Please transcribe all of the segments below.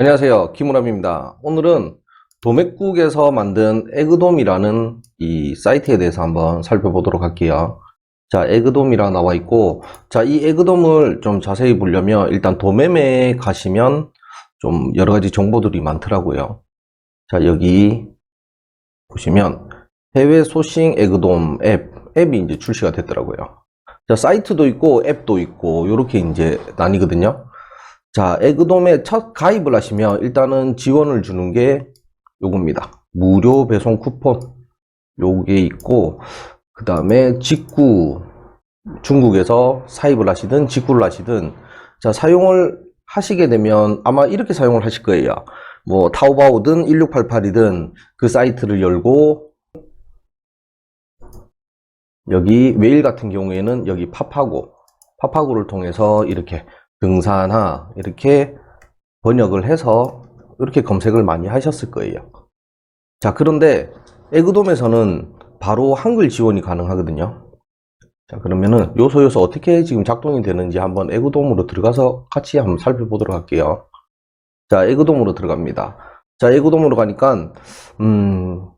안녕하세요. 김우람입니다. 오늘은 도맥국에서 만든 에그돔이라는 이 사이트에 대해서 한번 살펴보도록 할게요. 자, 에그돔이라 나와 있고, 자, 이 에그돔을 좀 자세히 보려면 일단 도매매에 가시면 좀 여러 가지 정보들이 많더라고요. 자, 여기 보시면 해외 소싱 에그돔 앱, 앱이 이제 출시가 됐더라고요. 자, 사이트도 있고 앱도 있고, 이렇게 이제 나뉘거든요. 자, 에그돔에 첫 가입을 하시면 일단은 지원을 주는 게 요겁니다. 무료 배송 쿠폰. 요게 있고, 그 다음에 직구, 중국에서 사입을 하시든 직구를 하시든, 자, 사용을 하시게 되면 아마 이렇게 사용을 하실 거예요. 뭐, 타오바오든 1688이든 그 사이트를 열고, 여기 메일 같은 경우에는 여기 팝하고, 팝하고를 통해서 이렇게 등산하 이렇게 번역을 해서 이렇게 검색을 많이 하셨을 거예요. 자, 그런데 에그돔에서는 바로 한글 지원이 가능하거든요. 자, 그러면은 요소 요소 어떻게 지금 작동이 되는지 한번 에그돔으로 들어가서 같이 한번 살펴보도록 할게요. 자, 에그돔으로 들어갑니다. 자, 에그돔으로 가니까 음,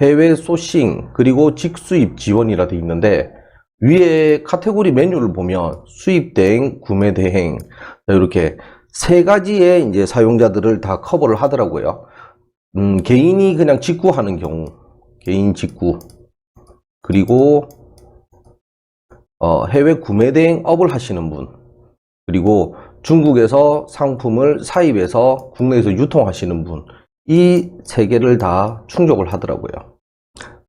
해외 소싱 그리고 직수입 지원이라 돼 있는데 위에 카테고리 메뉴를 보면 수입 대행, 구매 대행 이렇게 세 가지의 이제 사용자들을 다 커버를 하더라고요. 음, 개인이 그냥 직구하는 경우, 개인 직구 그리고 어, 해외 구매 대행 업을 하시는 분 그리고 중국에서 상품을 사입해서 국내에서 유통하시는 분 이 세 개를 다 충족을 하더라고요.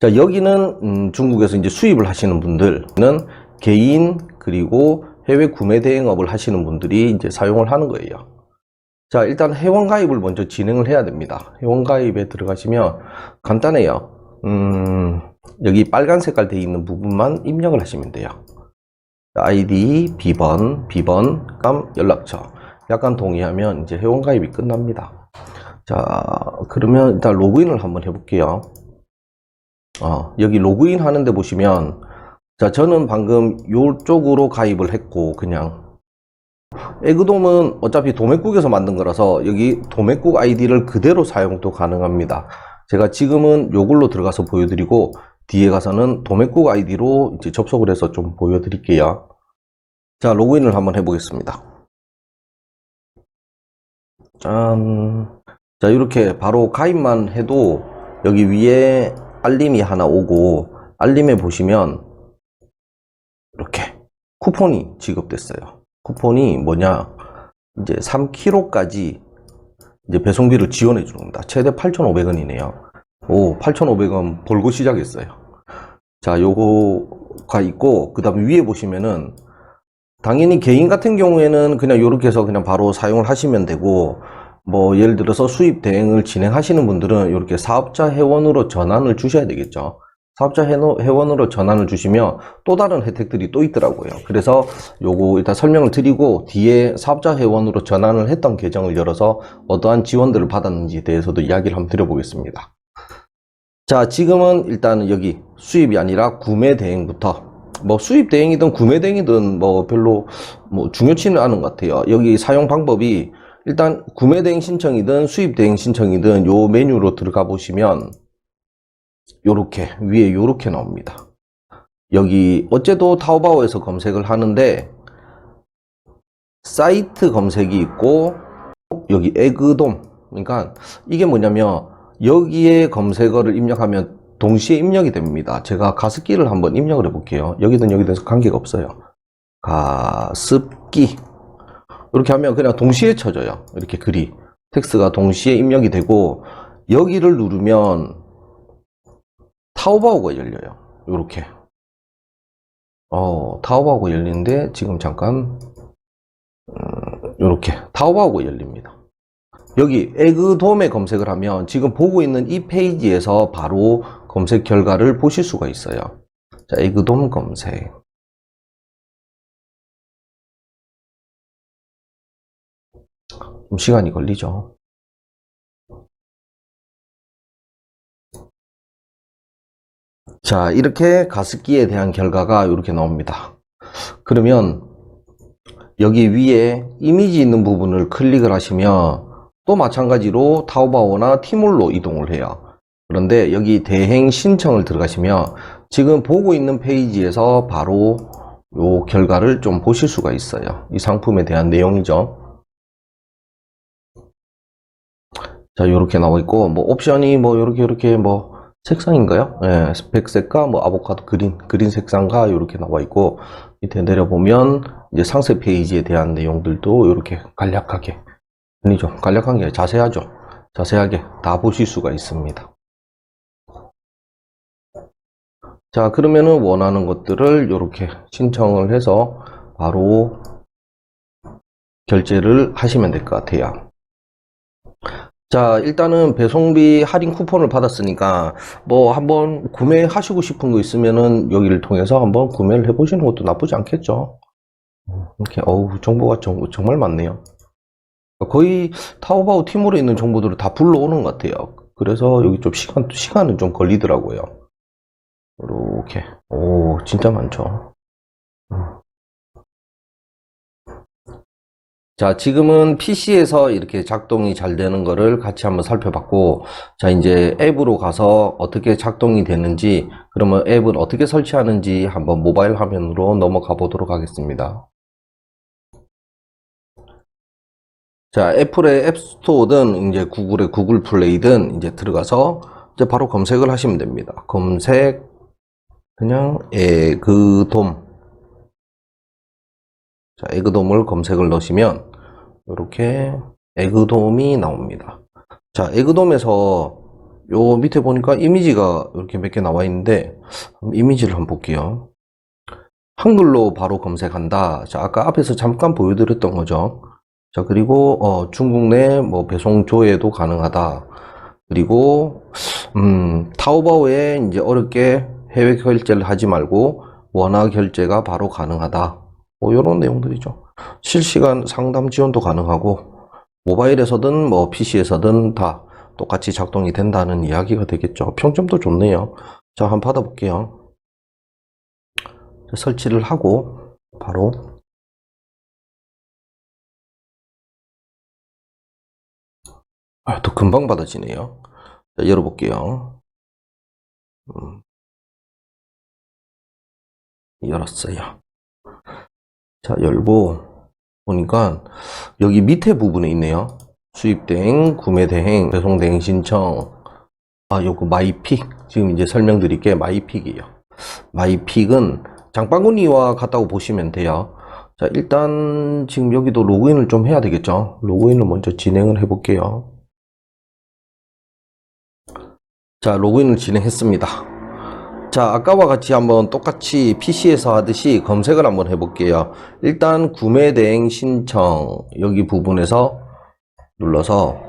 자, 여기는 음, 중국에서 이제 수입을 하시는 분들은 개인 그리고 해외 구매 대행업을 하시는 분들이 이제 사용을 하는 거예요. 자, 일단 회원 가입을 먼저 진행을 해야 됩니다. 회원 가입에 들어가시면 간단해요. 음, 여기 빨간 색깔 되어 있는 부분만 입력을 하시면 돼요. 아이디, 비번, 비번, 감, 연락처. 약간 동의하면 이제 회원 가입이 끝납니다. 자, 그러면 일단 로그인을 한번 해볼게요. 어, 여기 로그인 하는데 보시면 자 저는 방금 요쪽으로 가입을 했고 그냥. 에그돔은 어차피 도매국에서 만든 거라서 여기 도매국 아이디를 그대로 사용도 가능합니다. 제가 지금은 요걸로 들어가서 보여드리고 뒤에 가서는 도매국 아이디로 이제 접속을 해서 좀 보여드릴게요. 자 로그인을 한번 해보겠습니다. 짠. 자 이렇게 바로 가입만 해도 여기 위에 알림이 하나 오고 알림에 보시면 이렇게 쿠폰이 지급됐어요. 쿠폰이 뭐냐? 이제 3kg까지 이제 배송비를 지원해 줍니다. 최대 8,500원이네요. 오, 8,500원 벌고 시작했어요. 자, 요거가 있고 그다음에 위에 보시면은 당연히 개인 같은 경우에는 그냥 이렇게 해서 그냥 바로 사용을 하시면 되고 뭐 예를 들어서 수입 대행을 진행하시는 분들은 이렇게 사업자 회원으로 전환을 주셔야 되겠죠. 사업자 회원으로 전환을 주시면 또 다른 혜택들이 또 있더라고요. 그래서 요거 일단 설명을 드리고 뒤에 사업자 회원으로 전환을 했던 계정을 열어서 어떠한 지원들을 받았는지에 대해서도 이야기를 한번 드려보겠습니다. 자, 지금은 일단 여기 수입이 아니라 구매 대행부터 뭐 수입 대행이든 구매 대행이든 뭐 별로 뭐 중요치는 않은 것 같아요. 여기 사용 방법이 일단 구매 대행 신청이든 수입 대행 신청이든 요 메뉴로 들어가 보시면 요렇게 위에 요렇게 나옵니다. 여기 어째도 타오바오에서 검색을 하는데 사이트 검색이 있고 여기 에그돔 그러니까 이게 뭐냐면 여기에 검색어를 입력하면 동시에 입력이 됩니다. 제가 가습기를 한번 입력을 해 볼게요. 여기든 여기든 관계가 없어요. 가습기 이렇게 하면 그냥 동시에 쳐져요. 이렇게 글이. 텍스트가 동시에 입력이 되고, 여기를 누르면 타오바오가 열려요. 이렇게. 어, 타오바오가 열리는데, 지금 잠깐, 음, 이렇게. 타오바오가 열립니다. 여기 에그돔에 검색을 하면 지금 보고 있는 이 페이지에서 바로 검색 결과를 보실 수가 있어요. 자, 에그돔 검색. 좀 시간이 걸리죠. 자, 이렇게 가습기에 대한 결과가 이렇게 나옵니다. 그러면 여기 위에 이미지 있는 부분을 클릭을 하시면 또 마찬가지로 타오바오나 티몰로 이동을 해요. 그런데 여기 대행 신청을 들어가시면 지금 보고 있는 페이지에서 바로 요 결과를 좀 보실 수가 있어요. 이 상품에 대한 내용이죠. 자, 요렇게 나와 있고, 뭐, 옵션이 뭐, 요렇게, 요렇게, 뭐, 색상인가요? 예, 백색과 뭐, 아보카도 그린, 그린 색상과 요렇게 나와 있고, 밑에 내려보면, 이제 상세 페이지에 대한 내용들도 요렇게 간략하게, 아니죠. 간략한 게 자세하죠. 자세하게 다 보실 수가 있습니다. 자, 그러면은 원하는 것들을 요렇게 신청을 해서 바로 결제를 하시면 될 것 같아요. 자, 일단은 배송비 할인 쿠폰을 받았으니까 뭐 한번 구매하시고 싶은 거 있으면은 여기를 통해서 한번 구매를 해보시는 것도 나쁘지 않겠죠. 음, 이렇게 어우 정보가 정, 정말 많네요. 거의 타오바오 팀으로 있는 정보들을 다 불러오는 것 같아요. 그래서 여기 좀 시간 시간은 좀 걸리더라고요. 이렇게 오 진짜 많죠. 자, 지금은 PC에서 이렇게 작동이 잘 되는 거를 같이 한번 살펴봤고, 자, 이제 앱으로 가서 어떻게 작동이 되는지, 그러면 앱을 어떻게 설치하는지 한번 모바일 화면으로 넘어가 보도록 하겠습니다. 자, 애플의 앱스토어든 이제 구글의 구글 플레이든 이제 들어가서 이제 바로 검색을 하시면 됩니다. 검색, 그냥 에그돔. 자, 에그돔을 검색을 넣으시면 이렇게 에그돔이 나옵니다. 자, 에그돔에서 요 밑에 보니까 이미지가 이렇게 몇 개 나와 있는데 이미지를 한번 볼게요. 한글로 바로 검색한다. 자, 아까 앞에서 잠깐 보여드렸던 거죠. 자, 그리고 어, 중국 내 뭐 배송 조회도 가능하다. 그리고 음, 타오바오에 이제 어렵게 해외 결제를 하지 말고 원화 결제가 바로 가능하다. 뭐 이런 내용들이죠. 실시간 상담 지원도 가능하고 모바일에서든 뭐 PC에서든 다 똑같이 작동이 된다는 이야기가 되겠죠. 평점도 좋네요. 자, 한번 받아볼게요. 설치를 하고 바로 아, 또 금방 받아지네요. 자, 열어볼게요. 음, 열었어요. 자, 열고 보니까 여기 밑에 부분에 있네요. 수입대행, 구매대행, 배송대행 신청. 아, 요거 마이픽. 지금 이제 설명드릴게 마이픽이에요. 마이픽은 장바구니와 같다고 보시면 돼요. 자, 일단 지금 여기도 로그인을 좀 해야 되겠죠. 로그인을 먼저 진행을 해 볼게요. 자, 로그인을 진행했습니다. 자, 아까와 같이 한번 똑같이 PC에서 하듯이 검색을 한번 해볼게요. 일단 구매 대행 신청 여기 부분에서 눌러서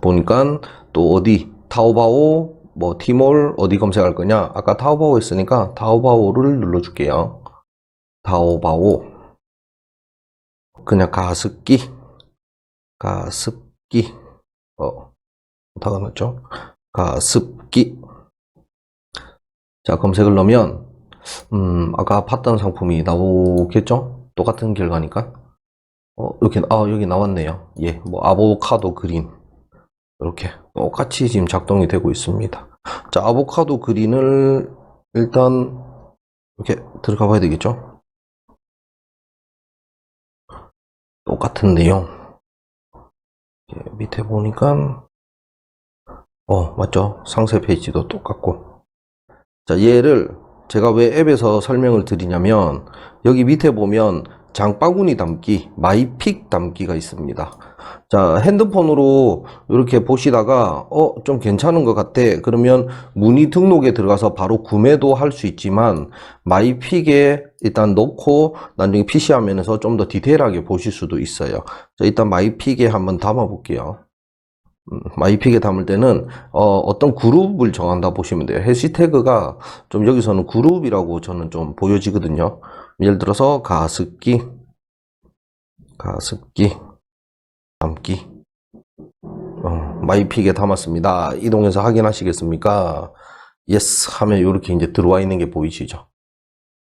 보니까 또 어디 타오바오 뭐 티몰 어디 검색할 거냐? 아까 타오바오 했으니까 타오바오를 눌러줄게요. 타오바오 그냥 가습기 가습기 어 다가 맞죠? 가습기 자, 검색을 넣으면, 음, 아까 봤던 상품이 나오겠죠? 똑같은 결과니까. 어, 이렇게, 아, 여기 나왔네요. 예, 뭐, 아보카도 그린. 이렇게 똑같이 지금 작동이 되고 있습니다. 자, 아보카도 그린을 일단 이렇게 들어가 봐야 되겠죠? 똑같은 내용. 예, 밑에 보니까, 어, 맞죠? 상세 페이지도 똑같고. 자, 얘를 제가 왜 앱에서 설명을 드리냐면 여기 밑에 보면 장바구니 담기, 마이픽 담기가 있습니다. 자, 핸드폰으로 이렇게 보시다가 어, 좀 괜찮은 것 같아. 그러면 문의 등록에 들어가서 바로 구매도 할 수 있지만 마이픽에 일단 넣고 나중에 PC 화면에서 좀 더 디테일하게 보실 수도 있어요. 자, 일단 마이픽에 한번 담아 볼게요. 음, 마이픽에 담을 때는 어, 떤 그룹을 정한다 보시면 돼요. 해시태그가 좀 여기서는 그룹이라고 저는 좀 보여지거든요. 예를 들어서 가습기, 가습기, 담기. 어, 마이픽에 담았습니다. 이동해서 확인하시겠습니까? 예스 하면 이렇게 이제 들어와 있는 게 보이시죠?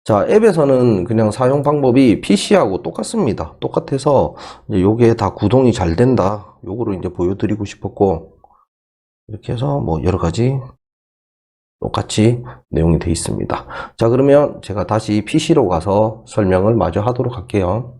자, 앱에서는 그냥 사용 방법이 PC하고 똑같습니다. 똑같아서 이제 요게 다 구동이 잘 된다. 요거를 이제 보여드리고 싶었고 이렇게 해서 뭐 여러 가지 똑같이 내용이 되어 있습니다. 자, 그러면 제가 다시 PC로 가서 설명을 마저 하도록 할게요.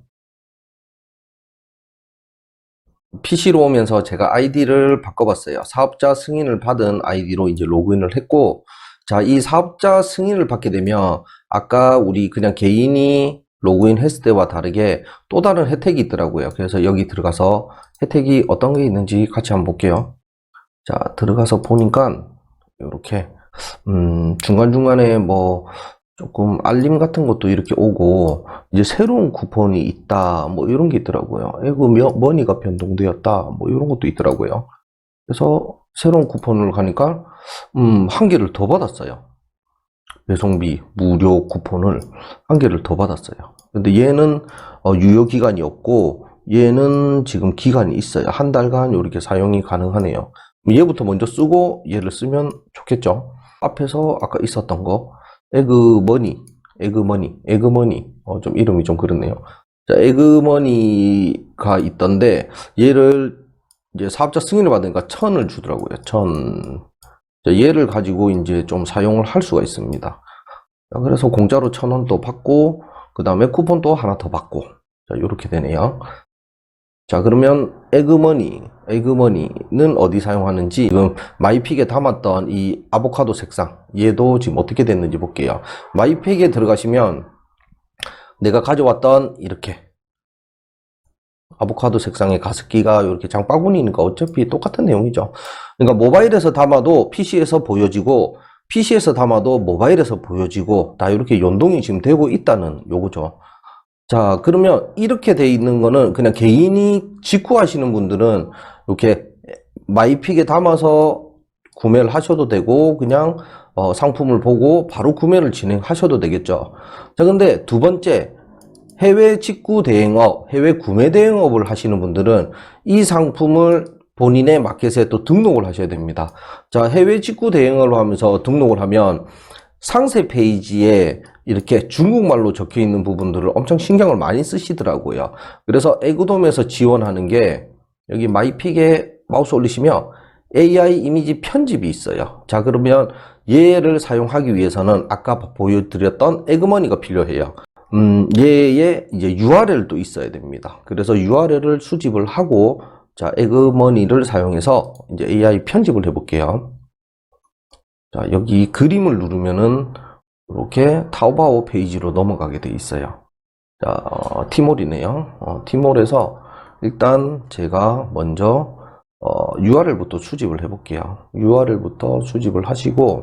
PC로 오면서 제가 아이디를 바꿔봤어요. 사업자 승인을 받은 아이디로 이제 로그인을 했고, 자, 이 사업자 승인을 받게 되면 아까 우리 그냥 개인이 로그인 했을 때와 다르게 또 다른 혜택이 있더라고요. 그래서 여기 들어가서 혜택이 어떤 게 있는지 같이 한번 볼게요. 자, 들어가서 보니까 이렇게 음, 중간중간에 뭐 조금 알림 같은 것도 이렇게 오고 이제 새로운 쿠폰이 있다 뭐 이런 게 있더라고요. 며- 머니가 변동되었다 뭐 이런 것도 있더라고요. 그래서 새로운 쿠폰을 가니까 음, 한 개를 더 받았어요. 배송비 무료 쿠폰을 한 개를 더 받았어요. 근데 얘는 어, 유효 기간이 없고 얘는 지금 기간이 있어요. 한 달간 이렇게 사용이 가능하네요. 얘부터 먼저 쓰고 얘를 쓰면 좋겠죠. 앞에서 아까 있었던 거 에그머니, 에그머니, 에그머니 어, 좀 이름이 좀 그렇네요. 자, 에그머니가 있던데 얘를 이제 사업자 승인을 받으니까 천을 주더라고요. 천. 자, 얘를 가지고 이제 좀 사용을 할 수가 있습니다. 자, 그래서 공짜로 천 원 또 받고 그 다음에 쿠폰 또 하나 더 받고 자, 이렇게 되네요. 자, 그러면 에그머니, 에그머니는 어디 사용하는지 지금 마이픽에 담았던 이 아보카도 색상 얘도 지금 어떻게 됐는지 볼게요. 마이픽에 들어가시면 내가 가져왔던 이렇게 아보카도 색상의 가습기가 이렇게 장바구니니까 어차피 똑같은 내용이죠. 그러니까 모바일에서 담아도 PC에서 보여지고 PC에서 담아도 모바일에서 보여지고 다 이렇게 연동이 지금 되고 있다는 요거죠. 자, 그러면 이렇게 돼 있는 거는 그냥 개인이 직구하시는 분들은 이렇게 마이픽에 담아서 구매를 하셔도 되고 그냥 어, 상품을 보고 바로 구매를 진행하셔도 되겠죠. 자, 근데 두 번째 해외 직구 대행업, 해외 구매 대행업을 하시는 분들은 이 상품을 본인의 마켓에 또 등록을 하셔야 됩니다. 자, 해외 직구 대행업을 하면서 등록을 하면 상세 페이지에 이렇게 중국말로 적혀 있는 부분들을 엄청 신경을 많이 쓰시더라고요. 그래서 에그돔에서 지원하는 게 여기 마이픽에 마우스 올리시면 AI 이미지 편집이 있어요. 자, 그러면 얘를 사용하기 위해서는 아까 보여드렸던 에그머니가 필요해요. 음, 얘의 이제 URL도 있어야 됩니다. 그래서 URL을 수집을 하고 자, 에그머니를 사용해서 이제 AI 편집을 해볼게요. 자, 여기 그림을 누르면은 이렇게 타오바오 페이지로 넘어가게 돼 있어요. 자, 어, 티몰이네요. 어, 티몰에서 일단 제가 먼저 어, URL부터 수집을 해볼게요. URL부터 수집을 하시고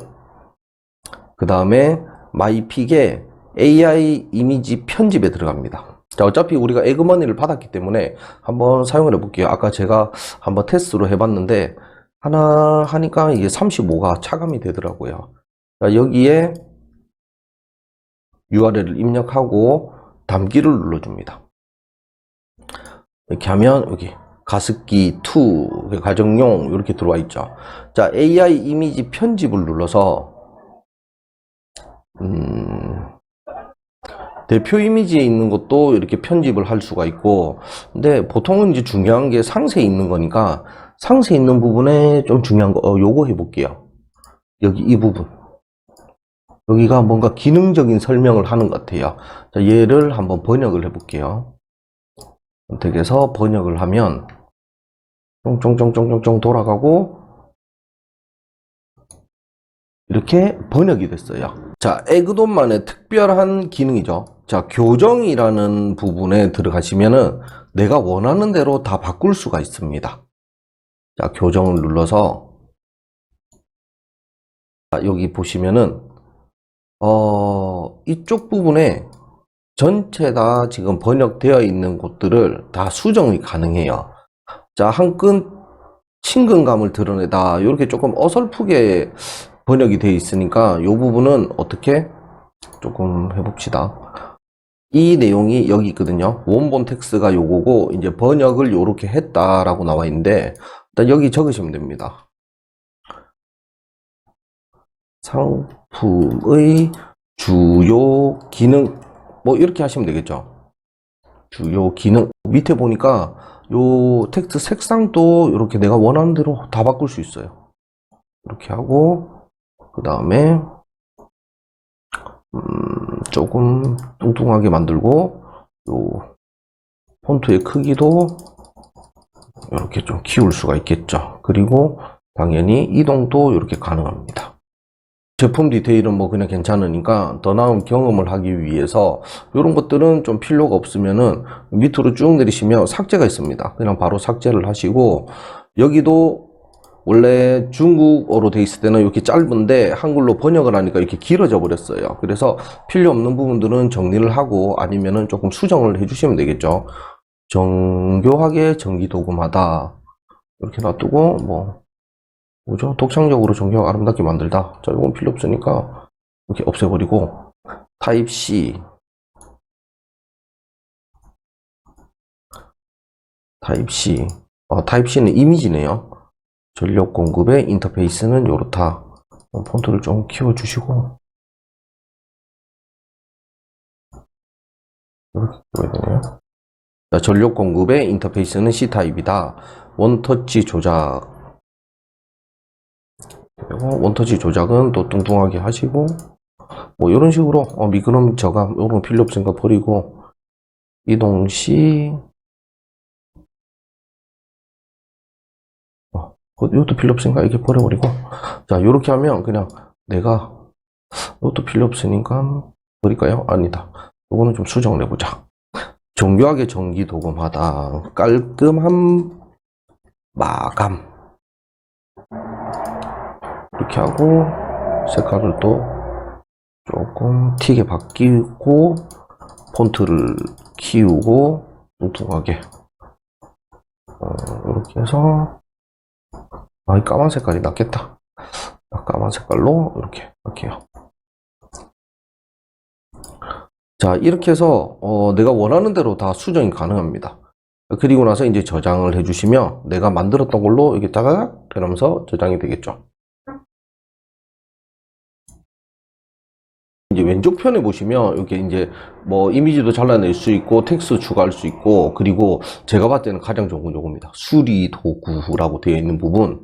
그 다음에 마이픽에 AI 이미지 편집에 들어갑니다. 자, 어차피 우리가 에그머니를 받았기 때문에 한번 사용을 해볼게요. 아까 제가 한번 테스트로 해봤는데 하나 하니까 이게 35가 차감이 되더라고요. 자, 여기에 URL을 입력하고 담기를 눌러줍니다. 이렇게 하면 여기 가습기 2 가정용 이렇게 들어와 있죠. 자, AI 이미지 편집을 눌러서 음, 대표 이미지에 있는 것도 이렇게 편집을 할 수가 있고, 근데 보통은 이제 중요한 게 상세에 있는 거니까 상세 있는 부분에 좀 중요한 거, 어, 요거 해볼게요. 여기 이 부분. 여기가 뭔가 기능적인 설명을 하는 것 같아요. 자, 얘를 한번 번역을 해볼게요. 선택해서 번역을 하면 쫑쫑쫑쫑쫑 돌아가고 이렇게 번역이 됐어요. 자, 에그돈만의 특별한 기능이죠. 자, 교정이라는 부분에 들어가시면은 내가 원하는 대로 다 바꿀 수가 있습니다. 자, 교정을 눌러서 자, 여기 보시면은 어, 이쪽 부분에 전체 다 지금 번역되어 있는 곳들을 다 수정이 가능해요. 자, 한끈 친근감을 드러내다. 이렇게 조금 어설프게 번역이 되어 있으니까 이 부분은 어떻게 조금 해봅시다. 이 내용이 여기 있거든요. 원본 텍스트가 요거고 이제 번역을 요렇게 했다라고 나와 있는데 일단 여기 적으시면 됩니다. 상품의 주요 기능 뭐 이렇게 하시면 되겠죠. 주요 기능 밑에 보니까 요 텍스트 색상도 이렇게 내가 원하는 대로 다 바꿀 수 있어요. 이렇게 하고 그 다음에 음, 조금 뚱뚱하게 만들고 요 폰트의 크기도 이렇게 좀 키울 수가 있겠죠. 그리고 당연히 이동도 이렇게 가능합니다. 제품 디테일은 뭐 그냥 괜찮으니까 더 나은 경험을 하기 위해서 이런 것들은 좀 필요가 없으면은 밑으로 쭉 내리시면 삭제가 있습니다. 그냥 바로 삭제를 하시고 여기도 원래 중국어로 돼 있을 때는 이렇게 짧은데 한글로 번역을 하니까 이렇게 길어져 버렸어요. 그래서 필요 없는 부분들은 정리를 하고 아니면은 조금 수정을 해주시면 되겠죠. 정교하게 전기 도금하다 이렇게 놔두고 뭐 뭐죠? 독창적으로 정교하고 아름답게 만들다. 자, 이건 필요 없으니까 이렇게 없애버리고 타입 C 타입 C 어, 타입 C는 이미지네요. 전력 공급의 인터페이스는 요렇다. 어, 폰트를 좀 키워주시고 이렇게 키워야 되네요. 자, 전력 공급의 인터페이스는 C 타입이다. 원터치 조작 원터치 조작은 또 뚱뚱하게 하시고 뭐 이런 식으로 어, 미끄럼 저감 이런 거 필요 없으니까 버리고 이동 시 어, 이것도 필요 없으니까 이렇게 버려버리고 자 이렇게 하면 그냥 내가 이것도 필요 없으니까 버릴까요? 아니다 이거는 좀 수정을 해보자 정교하게 전기 도금하다. 깔끔한 마감. 이렇게 하고 색깔을 또 조금 튀게 바뀌고 폰트를 키우고 뚱뚱하게. 어, 이렇게 해서 아, 이 까만 색깔이 낫겠다. 아, 까만 색깔로 이렇게 할게요 자 이렇게 해서 어, 내가 원하는 대로 다 수정이 가능합니다 그리고 나서 이제 저장을 해주시면 내가 만들었던 걸로 이게 따가닥 이러면서 저장이 되겠죠 이제 왼쪽 편에 보시면 이렇게 이제 뭐 이미지도 잘라낼 수 있고 텍스트 추가할 수 있고 그리고 제가 봤을 때는 가장 좋은 건 요겁니다. 수리 도구라고 되어 있는 부분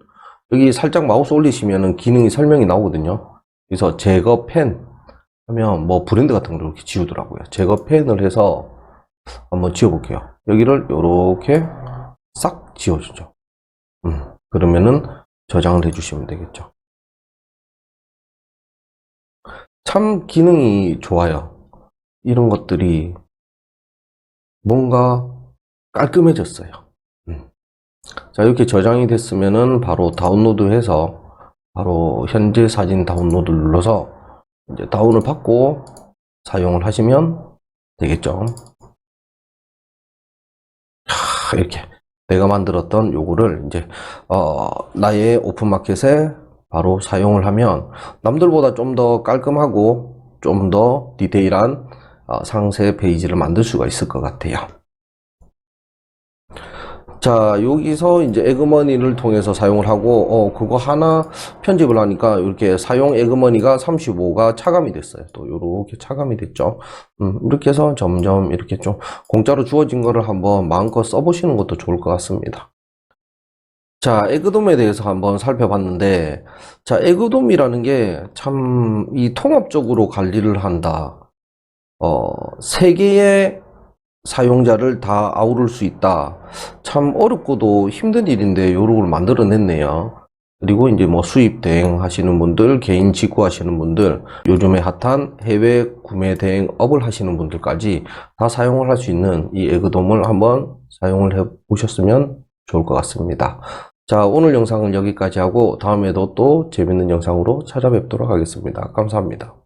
여기 살짝 마우스 올리시면은 기능이 설명이 나오거든요. 그래서 제거 펜 하면 뭐 브랜드 같은 걸 이렇게 지우더라고요. 제거 펜을 해서 한번 지워볼게요. 여기를 이렇게 싹 지워주죠. 음, 그러면은 저장을 해주시면 되겠죠. 참 기능이 좋아요. 이런 것들이 뭔가 깔끔해졌어요. 음. 자, 이렇게 저장이 됐으면은 바로 다운로드 해서 바로 현재 사진 다운로드 눌러서 이제 다운을 받고 사용을 하시면 되겠죠. 하, 이렇게 내가 만들었던 요거를 이제 어, 나의 오픈마켓에 바로 사용을 하면 남들보다 좀 더 깔끔하고 좀 더 디테일한 어, 상세 페이지를 만들 수가 있을 것 같아요. 자, 여기서 이제 에그머니를 통해서 사용을 하고, 어, 그거 하나 편집을 하니까 이렇게 사용 에그머니가 35가 차감이 됐어요. 또 이렇게 차감이 됐죠. 음, 이렇게 해서 점점 이렇게 좀 공짜로 주어진 거를 한번 마음껏 써보시는 것도 좋을 것 같습니다. 자, 에그돔에 대해서 한번 살펴봤는데, 자, 에그돔이라는 게 참 이 통합적으로 관리를 한다. 어, 세 개의 사용자를 다 아우를 수 있다. 참 어렵고도 힘든 일인데 요런 걸 만들어냈네요. 그리고 이제 뭐 수입 대행 하시는 분들, 개인 직구 하시는 분들, 요즘에 핫한 해외 구매 대행 업을 하시는 분들까지 다 사용을 할 수 있는 이 에그돔을 한번 사용을 해 보셨으면 좋을 것 같습니다. 자, 오늘 영상은 여기까지 하고 다음에도 또 재밌는 영상으로 찾아뵙도록 하겠습니다. 감사합니다.